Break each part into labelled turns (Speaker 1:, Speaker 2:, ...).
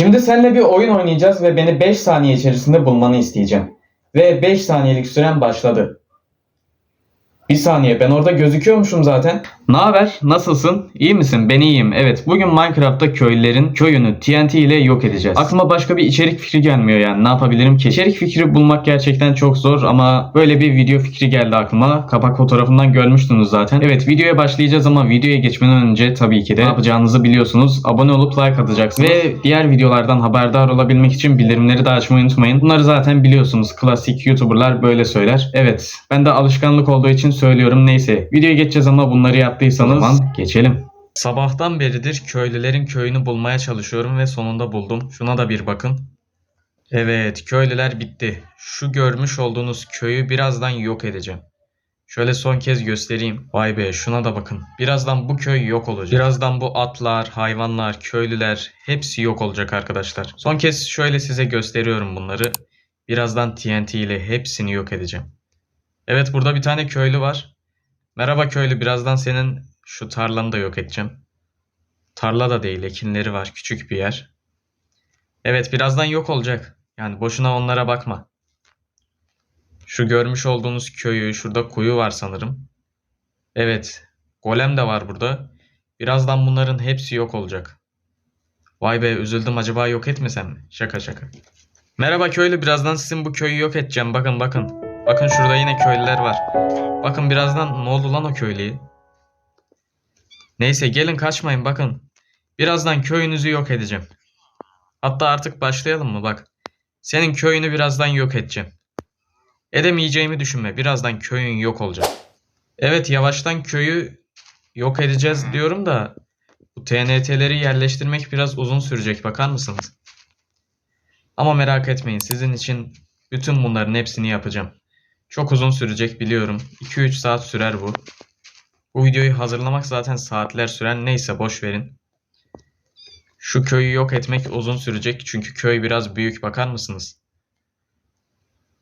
Speaker 1: Şimdi seninle bir oyun oynayacağız ve beni 5 saniye içerisinde bulmanı isteyeceğim. Ve 5 saniyelik süren başladı. Bir saniye ben orada gözüküyormuşum zaten. Ne haber? Nasılsın? İyi misin? Ben iyiyim. Evet bugün Minecraft'ta köylülerin köyünü TNT ile yok edeceğiz. Aklıma başka bir içerik fikri gelmiyor yani. Ne yapabilirim ki? İçerik fikri bulmak gerçekten çok zor ama böyle bir video fikri geldi aklıma. Kapak fotoğrafından görmüştünüz zaten. Evet videoya başlayacağız ama videoya geçmeden önce tabii ki de ne yapacağınızı biliyorsunuz. Abone olup like atacaksınız. Ve diğer videolardan haberdar olabilmek için bildirimleri de açmayı unutmayın. Bunları zaten biliyorsunuz. Klasik YouTuber'lar böyle söyler. Evet ben de alışkanlık olduğu için söylüyorum. Neyse videoya geçeceğiz ama bunları yaptıysanız o zaman geçelim. Sabahtan beridir köylülerin köyünü bulmaya çalışıyorum ve sonunda buldum. Şuna da bir bakın. Evet köylüler bitti. Şu görmüş olduğunuz köyü birazdan yok edeceğim. Şöyle son kez göstereyim. Vay be şuna da bakın. Birazdan bu köy yok olacak. Birazdan bu atlar, hayvanlar, köylüler hepsi yok olacak arkadaşlar. Son kez şöyle size gösteriyorum bunları. Birazdan TNT ile hepsini yok edeceğim. Evet burada bir tane köylü var. Merhaba köylü birazdan senin şu tarlanı da yok edeceğim. Tarla da değil ekinleri var küçük bir yer. Evet birazdan yok olacak. Yani boşuna onlara bakma. Şu görmüş olduğunuz köyü şurada kuyu var sanırım. Evet golem de var burada. Birazdan bunların hepsi yok olacak. Vay be üzüldüm acaba yok etmesem mi? Şaka şaka. Merhaba köylü birazdan sizin bu köyü yok edeceğim bakın bakın. Bakın şurada yine köylüler var. Bakın birazdan ne oldu lan o köylüye? Neyse gelin kaçmayın bakın. Birazdan köyünüzü yok edeceğim. Hatta artık başlayalım mı bak. Senin köyünü birazdan yok edeceğim. Edemeyeceğimi düşünme. Birazdan köyün yok olacak. Evet yavaştan köyü yok edeceğiz diyorum da bu TNT'leri yerleştirmek biraz uzun sürecek bakar mısınız? Ama merak etmeyin sizin için bütün bunların hepsini yapacağım. Çok uzun sürecek biliyorum. 2-3 saat sürer bu. Bu videoyu hazırlamak zaten saatler süren neyse boş verin. Şu köyü yok etmek uzun sürecek çünkü köy biraz büyük bakar mısınız?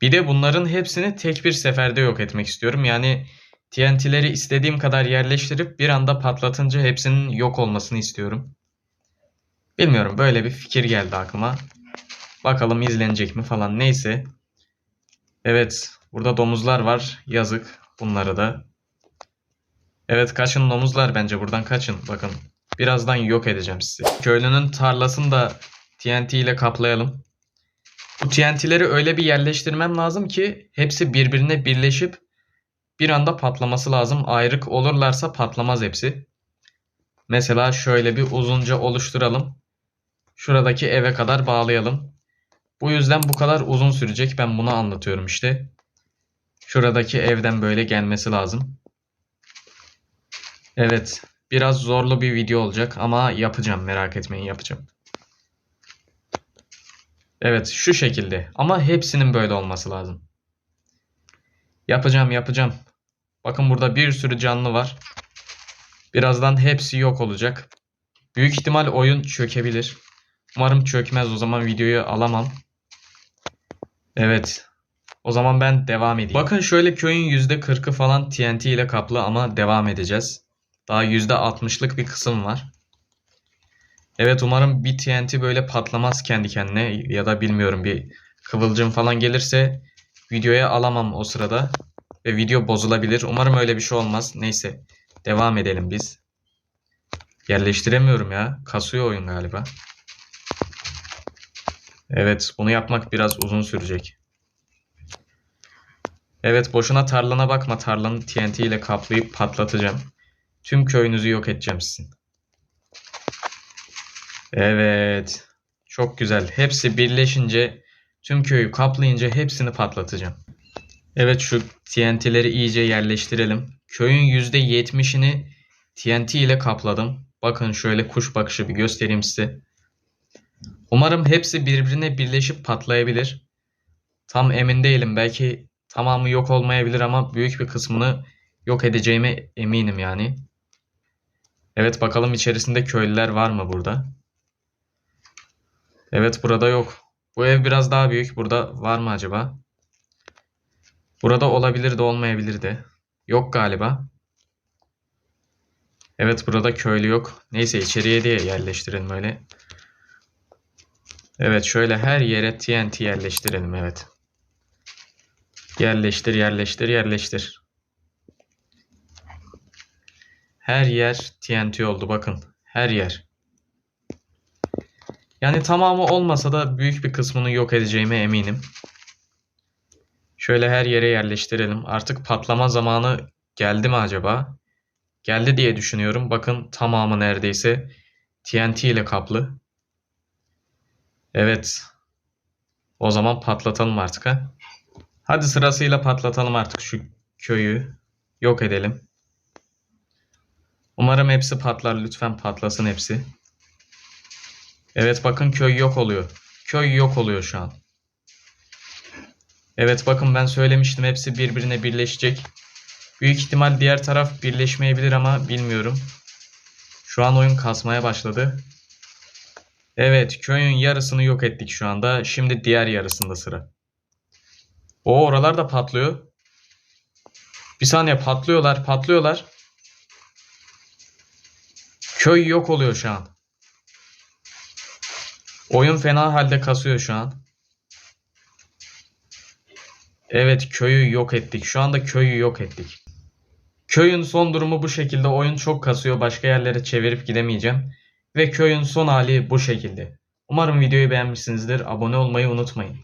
Speaker 1: Bir de bunların hepsini tek bir seferde yok etmek istiyorum. Yani TNT'leri istediğim kadar yerleştirip bir anda patlatınca hepsinin yok olmasını istiyorum. Bilmiyorum böyle bir fikir geldi aklıma. Bakalım izlenecek mi falan neyse. Evet burada domuzlar var yazık bunlara da. Evet kaçın domuzlar bence buradan kaçın bakın. Birazdan yok edeceğim sizi. Köylünün tarlasını da TNT ile kaplayalım. Bu TNT'leri öyle bir yerleştirmem lazım ki hepsi birbirine birleşip bir anda patlaması lazım. Ayrık olurlarsa patlamaz hepsi. Mesela şöyle bir uzunca oluşturalım. Şuradaki eve kadar bağlayalım. Bu yüzden bu kadar uzun sürecek. Ben bunu anlatıyorum işte. Şuradaki evden böyle gelmesi lazım. Evet. Biraz zorlu bir video olacak ama yapacağım. Merak etmeyin yapacağım. Evet şu şekilde. Ama hepsinin böyle olması lazım. Yapacağım yapacağım. Bakın burada bir sürü canlı var. Birazdan hepsi yok olacak. Büyük ihtimal oyun çökebilir. Umarım çökmez o zaman videoyu alamam. Evet. O zaman ben devam edeyim. Bakın şöyle köyün %40'ı falan TNT ile kaplı ama devam edeceğiz. Daha %60'lık bir kısım var. Evet umarım bir TNT böyle patlamaz kendi kendine ya da bilmiyorum bir kıvılcım falan gelirse videoya alamam o sırada ve video bozulabilir. Umarım öyle bir şey olmaz. Neyse devam edelim biz. Yerleştiremiyorum ya. Kasıyor oyun galiba. Evet bunu yapmak biraz uzun sürecek. Evet boşuna tarlana bakma. Tarlanı TNT ile kaplayıp patlatacağım. Tüm köyünüzü yok edeceğim sizin. Evet. Çok güzel. Hepsi birleşince tüm köyü kaplayınca hepsini patlatacağım. Evet şu TNT'leri iyice yerleştirelim. Köyün %70'ini TNT ile kapladım. Bakın şöyle kuş bakışı bir göstereyim size. Umarım hepsi birbirine birleşip patlayabilir. Tam emin değilim. Belki tamamı yok olmayabilir ama büyük bir kısmını yok edeceğime eminim yani. Evet bakalım içerisinde köylüler var mı burada? Evet burada yok. Bu ev biraz daha büyük. Burada var mı acaba? Burada olabilir de olmayabilir de. Yok galiba. Evet burada köylü yok. Neyse içeriye diye yerleştirelim öyle. Evet şöyle her yere TNT yerleştirelim evet. Yerleştir yerleştir yerleştir. Her yer TNT oldu bakın. Her yer. Yani tamamı olmasa da büyük bir kısmını yok edeceğime eminim. Şöyle her yere yerleştirelim. Artık patlama zamanı geldi mi acaba? Geldi diye düşünüyorum. Bakın tamamı neredeyse TNT ile kaplı. Evet. O zaman patlatalım artık ha. Hadi sırasıyla patlatalım artık şu köyü. Yok edelim. Umarım hepsi patlar. Lütfen patlasın hepsi. Evet bakın köy yok oluyor. Köy yok oluyor şu an. Evet bakın ben söylemiştim hepsi birbirine birleşecek. Büyük ihtimal diğer taraf birleşmeyebilir ama bilmiyorum. Şu an oyun kasmaya başladı. Evet köyün yarısını yok ettik şu anda. Şimdi diğer yarısında sıra. O oralar da patlıyor. Bir saniye patlıyorlar patlıyorlar. Köy yok oluyor şu an. Oyun fena halde kasıyor şu an. Evet köyü yok ettik. Şu anda köyü yok ettik. Köyün son durumu bu şekilde. Oyun çok kasıyor. Başka yerlere çevirip gidemeyeceğim. Ve köyün son hali bu şekilde. Umarım videoyu beğenmişsinizdir. Abone olmayı unutmayın.